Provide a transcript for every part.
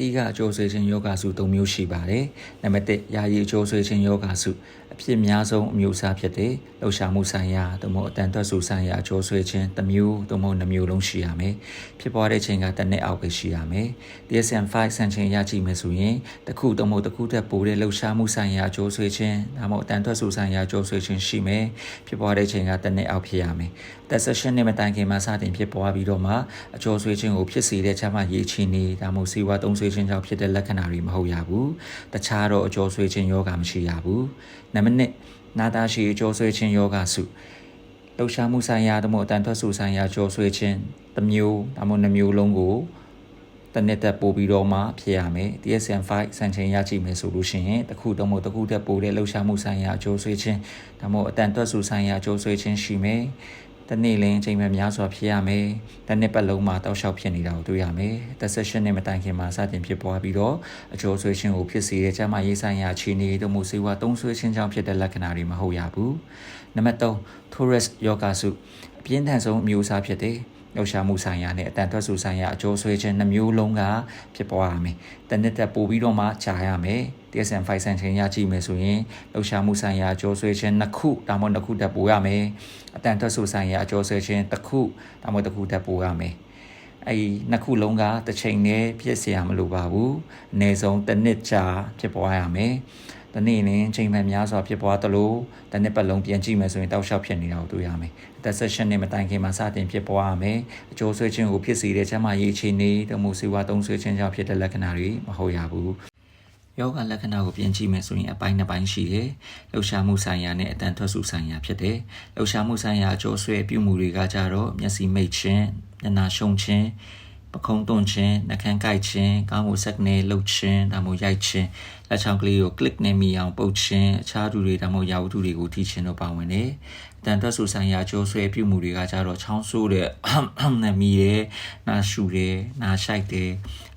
တိကအကျိုးဆွေးခြင်းယောဂစု၃မျိုးရှိပါတယ်နံပါတ်1ယာယီအကျိုးဆွေးခြင်းယောဂစုအဖြစ်များဆုံးအမျိုးအစားဖြစ်တဲ့လှုပ်ရှားမှုဆိုင်ရာသို့မဟုတ်အတန်တွက်စုဆိုင်ရာအကျိုးဆွေးခြင်းတစ်မျိုးသို့မဟုတ်နှစ်မျိုးလုံးရှိရမယ်ဖြစ်ပွားတဲ့ချိန်ကတစ်နှစ်အောက်ပဲရှိရမယ် DSM-5 စံချိန်ရကြည့်မယ်ဆိုရင်တစ်ခုသို့မဟုတ်တစ်ခုတက်ပိုတဲ့လှုပ်ရှားမှုဆိုင်ရာအကျိုးဆွေးခြင်းဒါမှမဟုတ်အတန်တွက်စုဆိုင်ရာအကျိုးဆွေးခြင်းရှိမယ်ဖြစ်ပွားတဲ့ချိန်ကတစ်နှစ်အောက်ဖြစ်ရမယ်သက်ဆက်ရှင်နဲ့မတိုင်ခင်မှာစတင်ဖြစ်ပွားပြီးတော့မှအကျိုးဆွေးခြင်းကိုဖြစ်စေတဲ့ချမ်းသာရေးချင်းနေဒါမှမဟုတ်စီဝါသုံးဆွေးခြင်းကြောင့်ဖြစ်တဲ့လက္ခဏာတွေမဟုတ်ရဘူးတခြားတော့အကျိုးဆွေးခြင်းယောဂမရှိရဘူးနံပါတ်1နာတာရှိအကျိုးဆွေးခြင်းယောဂစုလှုပ်ရှားမှုဆိုင်ရာသို့မဟုတ်အတန်ထွက်စုဆိုင်ရာအကျိုးဆွေးခြင်းတစ်မျိုးဒါမှမဟုတ်နှစ်မျိုးလုံးကိုတနစ်သက်ပို့ပြီးတော့မှဖြစ်ရမယ် DSM-5 စံချိန်ရကြည့်မယ်ဆိုလို့ရှိရင်တစ်ခုတော့မဟုတ်တစ်ခုတက်ပို့တဲ့လှုပ်ရှားမှုဆိုင်ရာအကျိုးဆွေးခြင်းဒါမှမဟုတ်အတန်ထွက်စုဆိုင်ရာအကျိုးဆွေးခြင်းရှိမယ် တနေ့လင်းအချိန်မှများစွာဖြစ်ရမယ်။တစ်နှစ်ပတ်လုံးမှာတောက်လျှောက်ဖြစ်နေတာကိုတွေ့ရမယ်။သက်ဆက်ရှင်နဲ့မတိုင်ခင်မှာစတင်ဖြစ်ပွားပြီးတော့အကျိုးဆွေးခြင်းကိုဖြစ်စေတဲ့ကျန်းမာရေးဆိုင်ရာအခြေအနေတို့မျိုးစေဝါသုံးဆွေးခြင်းကြောင့်ဖြစ်တဲ့လက္ခဏာတွေမဟုတ်ရဘူး။နံပါတ်3 Taurus Yoga စုအပြင်းထန်ဆုံးအမျိုးအစားဖြစ်တဲ့ လှုပ်ရှားမှုဆိုင်ရာနဲ့အတန်ထွက်စုဆိုင်ရာအကျိုးဆွေးခြင်းနှမျိုးလုံးကဖြစ်ပေါ်ရမယ်။တနစ်တက်ပို့ပြီးတော့မှခြာရမယ်။ DSM-5 စံချိန်ရကြည့်မယ်ဆိုရင်လှုပ်ရှားမှုဆိုင်ရာအကျိုးဆွေးခြင်းနှစ်ခုဒါမှမဟုတ်နှစ်ခုတက်ပို့ရမယ်။အတန်ထွက်စုဆိုင်ရာအကျိုးဆွေးခြင်းတစ်ခုဒါမှမဟုတ်တစ်ခုတက်ပို့ရမယ်။ အဲဒီနှစ်ခုလုံးကတစ်ချိန်နဲ့ဖြစ်เสียမလို့ပါဘူး။အနည်းဆုံးတစ်နှစ်ကြာဖြစ်ပေါ်ရမယ်။တနေ့နဲ့ချိန်မှန်များစွာဖြစ်ပွားသလိုတနေ့ပတ်လုံးပြန်ကြည့်မယ်ဆိုရင်တောက်လျှောက်ဖြစ်နေတာကိုတွေ့ရမယ်။အသက်ဆက်ရှင်နဲ့မတိုင်ခင်မှာစတင်ဖြစ်ပွားရမယ်။အကျိုးဆွေးခြင်းကိုဖြစ်စေတဲ့ချမ်းသာရေးအခြေအနေတမှုစေဝါသုံးဆွေးခြင်းကြောင့်ဖြစ်တဲ့လက္ခဏာတွေမဟုတ်ရဘူး။ ယောဂလက္ခဏာကိုပြင်ကြည့်မယ်ဆိုရင်အပိုင်းနှစ်ပိုင်းရှိတယ်။လှုပ်ရှားမှုဆိုင်ရာနဲ့အတန်ထွက်စုဆိုင်ရာဖြစ်တယ်။လှုပ်ရှားမှုဆိုင်ရာအကျိုးဆွဲပြုမှုတွေကကြတော့မျက်စိမိတ်ခြင်း၊မျက်နှာရှုံခြင်းပခုံးတွန့်ခြင်းနှာခမ်းကိုက်ခြင်းကောင်းမှုဆက်နဲ့လှုပ်ခြင်းဒါမှမဟုတ်ရိုက်ခြင်းလက်ချောင်းကလေးကို click နဲ့မိအောင်ပုတ်ခြင်းအခြားသူတွေဒါမှမဟုတ်ရာဝတ္ထုတွေကိုထိခြင်းတို့ပါဝင်တယ် တန်တက်ဆူဆိုင်ရာကြိုးဆွဲပြုမှုတွေကကြတော့ချောင်းဆိုးတဲ့နဲ့မီတယ်နာရှူတယ်နာရှိုက်တယ်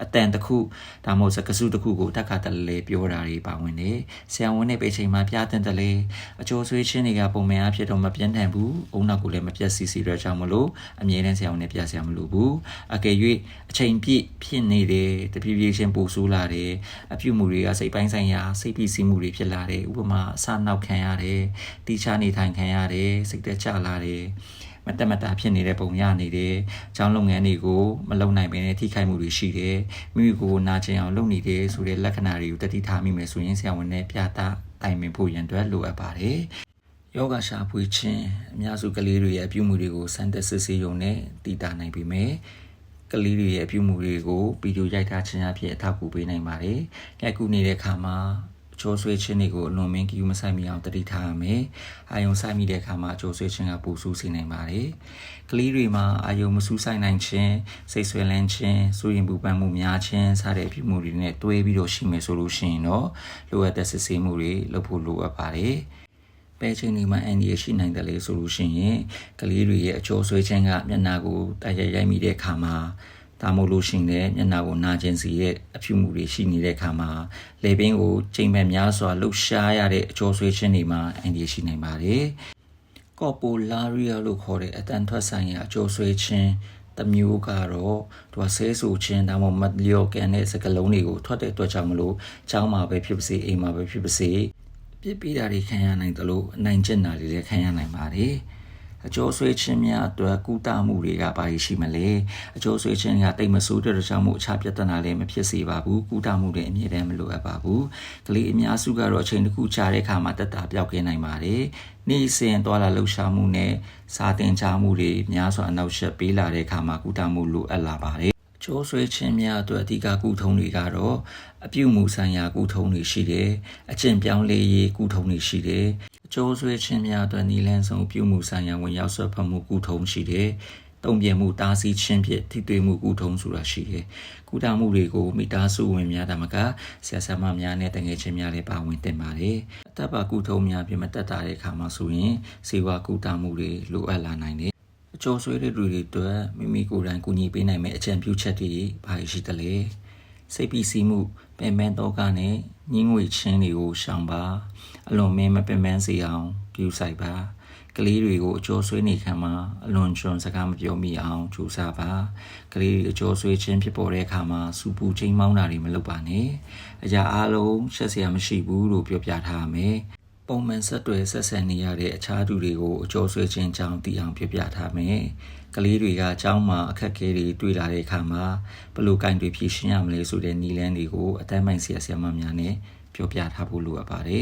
အတန်တစ်ခုဒါမှမဟုတ်စကစုတစ်ခုကိုတက်ခါတလေပြောတာတွေပါဝင်တယ်ဆရာဝန်နဲ့ပဲချိန်မှာပြတဲ့တလေအကျိုးဆွေးခြင်းတွေကပုံမှန်အဖြစ်တော့မပြင်းထန်ဘူးအုံနောက်ကိုလည်းမပြတ်စီစီရကြောင်းမလို့အမြဲတမ်းဆရာဝန်နဲ့ပြဆရာမလို့ဘူးအကယ်၍အချိန်ပြည့်ဖြစ်နေတယ်တဖြည်းဖြည်းချင်းပိုဆိုးလာတယ်အပြုမှုတွေကစိတ်ပိုင်းဆိုင်ရာစိတ်ဖိစီးမှုတွေဖြစ်လာတယ်ဥပမာအဆနောက်ခံရတယ်တိချနေထိုင်ခံရတယ်စိတ်သက်ကြလာတယ်မတက်မတာဖြစ်နေတဲ့ပုံရနေတယ်။ကျောင်းလုပ်ငန်းတွေကိုမလုပ်နိုင်ဘဲနဲ့ထိခိုက်မှုတွေရှိတယ်။မိမိကိုယ်နာကျင်အောင်လုပ်နေတယ်ဆိုတဲ့လက္ခဏာတွေကိုတတိထားမိမယ်ဆိုရင်ဆရာဝန်နဲ့ပြတာတိုင်ပင်ဖို့ရန်အတွက်လိုအပ်ပါတယ်။ယောဂရှာဖွေခြင်းအများစုကလေးတွေရဲ့အပြုမှုတွေကိုစမ်းသပ်စစ်ဆေးရုံနဲ့တည်တာနိုင်ပေမဲ့ကလေးတွေရဲ့အပြုမှုတွေကိုဗီဒီယိုရိုက်ထားခြင်းအဖြစ်အထောက်အကူပေးနိုင်ပါတယ်။ရိုက်ကူနေတဲ့အခါမှာအ ချိုးဆွေးခြင်းတွေကိုအလွန်မင်းကယူမဆိုင်မိအောင်တတိထားရမယ်။အာယုံဆိုင်မိတဲ့အခါမှာအချိုးဆွေးခြင်းကပူဆူးစေနိုင်ပါတယ်။ကလေးတွေမှာအာယုံမဆူးဆိုင်နိုင်ခြင်းစိတ်ဆွဲလန်းခြင်းစိုးရင်ပူပန်မှုများခြင်းစတဲ့အပြုမှုတွေနဲ့တွဲပြီးတော့ရှိမယ်ဆိုလို့ရှိရင်တော့လိုအပ်တဲ့စစ်ဆေးမှုတွေလုပ်ဖို့လိုအပ်ပါတယ်။ပဲချင်းဒီမှာအန်ဒီရရှိနိုင်တယ်လေဆိုလို့ရှိရင်ကလေးတွေရဲ့အချိုးဆွဲခြင်းကမျက်နှာကိုတိုက်ရိုက်ရိုက်မိတဲ့အခါမှာ ဒါမို့လို့ရှိရင်မျက်နှာကိုနာကျင်စီရဲ့အဖြူမှုတွေရှိနေတဲ့အခါမှာလေပင်ကိုချိန်မဲ့များစွာလှုပ်ရှားရတဲ့အကျော်ဆွေးခြင်းတွေမှာအန်ဒီရှိနိုင်ပါတယ်။ကော်ပိုလာရီယာလို့ခေါ်တဲ့အတန်ထွက်ဆိုင်ရာအကျော်ဆွေးခြင်းတမျိုးကတော့သူကဆဲဆူခြင်းဒါမှမဟုတ်မလျော်ကန်တဲ့စကလုံးတွေကိုထွက်တဲ့အတွက်ကြောင့်မလို့ချောင်းမှာပဲဖြစ်ပါစေအိမ်မှာပဲဖြစ်ပါစေပြစ်ပြီးတာတွေခံရနိုင်တယ်လို့အနိုင်ကျင့်တာတွေလည်းခံရနိုင်ပါတယ်။ အကျိုးဆွေးခြင်းများအတွက်ကုသမှုတွေကဘာရှိမလဲအကျိုးဆွေးခြင်းကတိတ်မဆိုးတဲ့ကြောင့်မို့အခြားပြဿနာလည်းမဖြစ်စေပါဘူးကုသမှုတွေအမြဲတမ်းမလိုအပ်ပါဘူးကလေးအများစုကတော့အချိန်တစ်ခုကြာတဲ့အခါမှာတက်တာပြောက်ကင်းနိုင်ပါတယ်နေ့စဉ်သွားလာလှုပ်ရှားမှုနဲ့စာသင်ကြားမှုတွေများစွာအနောက်ရှက်ပေးလာတဲ့အခါမှာကုသမှုလိုအပ်လာပါတယ်ကျိုးဆွေးခြင်းများအတွက်အဓိကကုထုံးတွေကတော့အပြုမှုဆိုင်ရာကုထုံးတွေရှိတယ်အကျင့်ပြောင်းလဲရေးကုထုံးတွေရှိတယ် ကျိုးဆွေးခြင်းများအတွက်နီလန်းဆုံးပြုမှုဆိုင်ရာဝင်ရောက်ဆွဲဖက်မှုကုထုံးရှိတယ်တုံ့ပြန်မှုတားဆီးခြင်းဖြင့်ထိတွေ့မှုကုထုံးဆိုတာရှိတယ်။ကုသမှုတွေကိုမိသားစုဝင်များတမကဆရာဆရာမများနဲ့တငယ်ချင်းများလည်းပါဝင်တင်ပါတယ်။အသက်ပါကုထုံးများပြင်မတက်တာတဲ့အခါမှာဆိုရင်စေဝါကုသမှုတွေလိုအပ်လာနိုင်တယ်။အကျော်ဆွေးတဲ့လူတွေအတွက်မိမိကိုယ်တိုင်ကူညီပေးနိုင်မယ့်အကြံပြုချက်တွေဘာရှိသလဲ။ စိတ်ပီစီမှုပင်ပန်းတော့ကနဲ့ညှင်းငွေချင်းတွေကိုရှောင်ပါအလွန်မင်းမပင်ပန်းစေအောင်ပြုဆိုင်ပါကလေးတွေကိုအကျော်ဆွေးနေခံမှာအလွန်ကျွံစကားမပြောမိအောင်ကြိုးစားပါကလေးတွေအကျော်ဆွေးခြင်းဖြစ်ပေါ်တဲ့အခါမှာစူပူချိန်မောင်းတာတွေမလုပ်ပါနဲ့အရာအလုံးရှက်စရာမရှိဘူးလို့ပြောပြထားရမယ် ပုံမှန်ဆက်တွယ်ဆက်ဆံနေရတဲ့အခြားသူတွေကိုအကျော်ဆွဲခြင်းကြောင့်တည်အောင်ပြပြထားမယ်။ကလေးတွေကအကြောင်းမှာအခက်အခဲတွေတွေ့လာတဲ့အခါမှာဘယ်လိုကင်တွေဖြေရှင်းရမလဲဆိုတဲ့နည်းလမ်းတွေကိုအတန်းပိုင်းဆရာဆရာမများနဲ့ပြောပြထားဖို့လိုအပ်ပါတယ်။